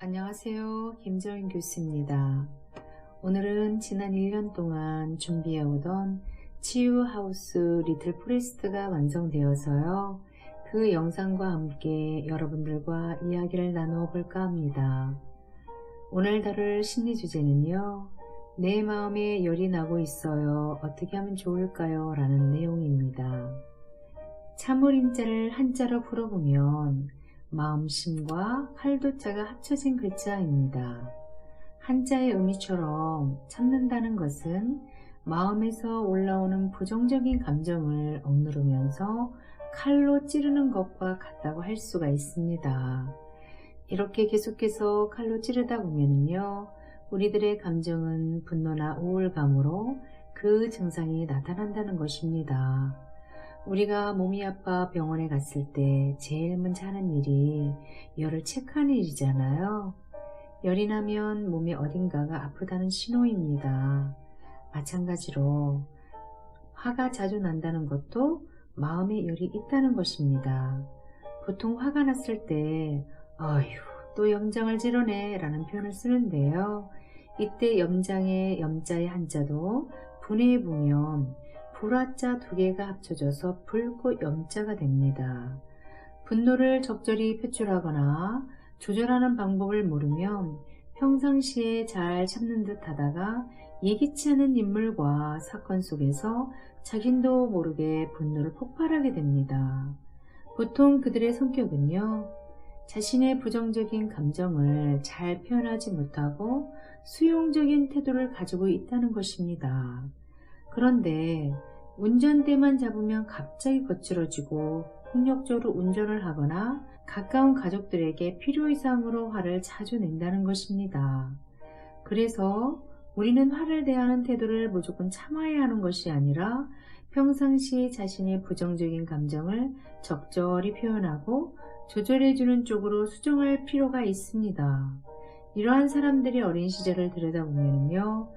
안녕하세요. 김정인 교수입니다. 오늘은 지난 1년 동안 준비해오던 치유하우스 리틀 포레스트가 완성되어서요. 그 영상과 함께 여러분들과 이야기를 나누어 볼까 합니다. 오늘 다룰 심리 주제는요. 내 마음에 열이 나고 있어요. 어떻게 하면 좋을까요? 라는 내용입니다. 참을인자를 한자로 풀어보면 마음심과 칼도자가 합쳐진 글자입니다. 한자의 의미처럼 참는다는 것은 마음에서 올라오는 부정적인 감정을 억누르면서 칼로 찌르는 것과 같다고 할 수가 있습니다. 이렇게 계속해서 칼로 찌르다 보면요. 우리들의 감정은 분노나 우울감으로 그 증상이 나타난다는 것입니다. 우리가 몸이 아파 병원에 갔을 때 제일 먼저 하는 일이 열을 체크하는 일이잖아요. 열이 나면 몸의 어딘가가 아프다는 신호입니다. 마찬가지로 화가 자주 난다는 것도 마음에 열이 있다는 것입니다. 보통 화가 났을 때 어휴 또 염장을 지르네 라는 표현을 쓰는데요. 이때 염장의 염자의 한자도 분해해 보면 불화자 두 개가 합쳐져서 불꽃 염자가 됩니다. 분노를 적절히 표출하거나 조절하는 방법을 모르면 평상시에 잘 참는 듯 하다가 예기치 않은 인물과 사건 속에서 자신도 모르게 분노를 폭발하게 됩니다. 보통 그들의 성격은요, 자신의 부정적인 감정을 잘 표현하지 못하고 수용적인 태도를 가지고 있다는 것입니다. 그런데 운전대만 잡으면 갑자기 거칠어지고 폭력적으로 운전을 하거나 가까운 가족들에게 필요 이상으로 화를 자주 낸다는 것입니다. 그래서 우리는 화를 대하는 태도를 무조건 참아야 하는 것이 아니라 평상시 자신의 부정적인 감정을 적절히 표현하고 조절해주는 쪽으로 수정할 필요가 있습니다. 이러한 사람들이 어린 시절을 들여다보면요.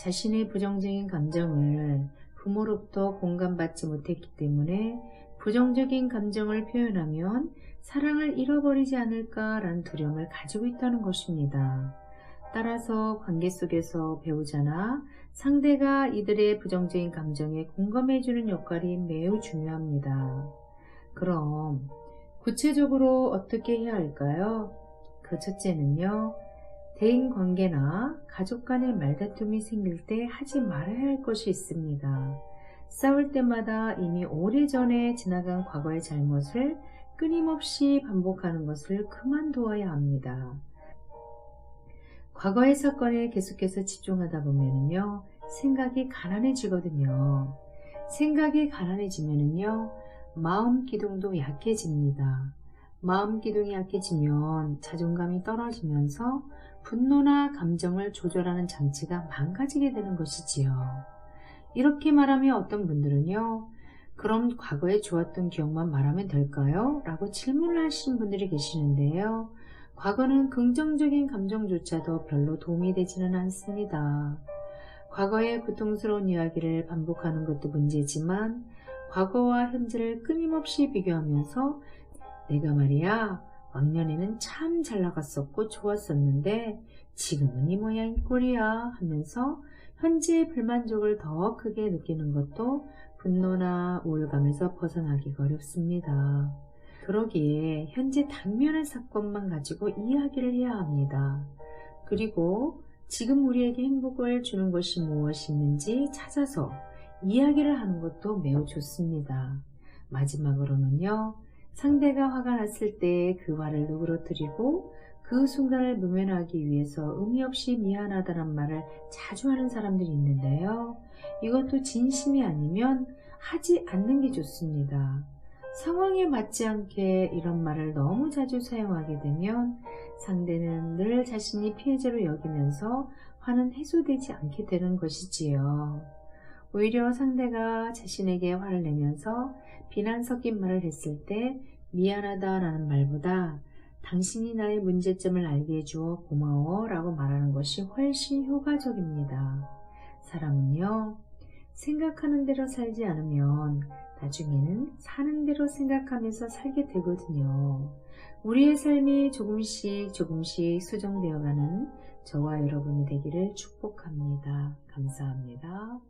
자신의 부정적인 감정을 부모로부터 공감받지 못했기 때문에 부정적인 감정을 표현하면 사랑을 잃어버리지 않을까라는 두려움을 가지고 있다는 것입니다. 따라서 관계 속에서 배우자나 상대가 이들의 부정적인 감정에 공감해주는 역할이 매우 중요합니다. 그럼 구체적으로 어떻게 해야 할까요? 그 첫째는요. 대인 관계나 가족 간의 말다툼이 생길 때 하지 말아야 할 것이 있습니다. 싸울 때마다 이미 오래전에 지나간 과거의 잘못을 끊임없이 반복하는 것을 그만두어야 합니다. 과거의 사건에 계속해서 집중하다 보면요 생각이 가난해지거든요. 생각이 가난해지면요 마음 기둥도 약해집니다. 마음 기둥이 약해지면 자존감이 떨어지면서 분노나 감정을 조절하는 장치가 망가지게 되는 것이지요. 이렇게 말하면 어떤 분들은요, 그럼 과거에 좋았던 기억만 말하면 될까요? 라고 질문을 하시는 분들이 계시는데요. 과거는 긍정적인 감정조차도 별로 도움이 되지는 않습니다. 과거의 고통스러운 이야기를 반복하는 것도 문제지만 과거와 현재를 끊임없이 비교하면서 내가 말이야 왕년에는 참 잘 나갔었고 좋았었는데 지금은 이 모양 이 꼴이야 하면서 현재의 불만족을 더 크게 느끼는 것도 분노나 우울감에서 벗어나기가 어렵습니다. 그러기에 현재 당면한 사건만 가지고 이야기를 해야 합니다. 그리고 지금 우리에게 행복을 주는 것이 무엇이 있는지 찾아서 이야기를 하는 것도 매우 좋습니다. 마지막으로는요. 상대가 화가 났을 때 그 화를 누그러뜨리고 그 순간을 모면하기 위해서 의미 없이 미안하다는 말을 자주 하는 사람들이 있는데요. 이것도 진심이 아니면 하지 않는 게 좋습니다. 상황에 맞지 않게 이런 말을 너무 자주 사용하게 되면 상대는 늘 자신이 피해자로 여기면서 화는 해소되지 않게 되는 것이지요. 오히려 상대가 자신에게 화를 내면서 비난 섞인 말을 했을 때 미안하다 라는 말보다 당신이 나의 문제점을 알게 해주어 고마워 라고 말하는 것이 훨씬 효과적입니다. 사람은요, 생각하는 대로 살지 않으면 나중에는 사는 대로 생각하면서 살게 되거든요. 우리의 삶이 조금씩 조금씩 수정되어가는 저와 여러분이 되기를 축복합니다. 감사합니다.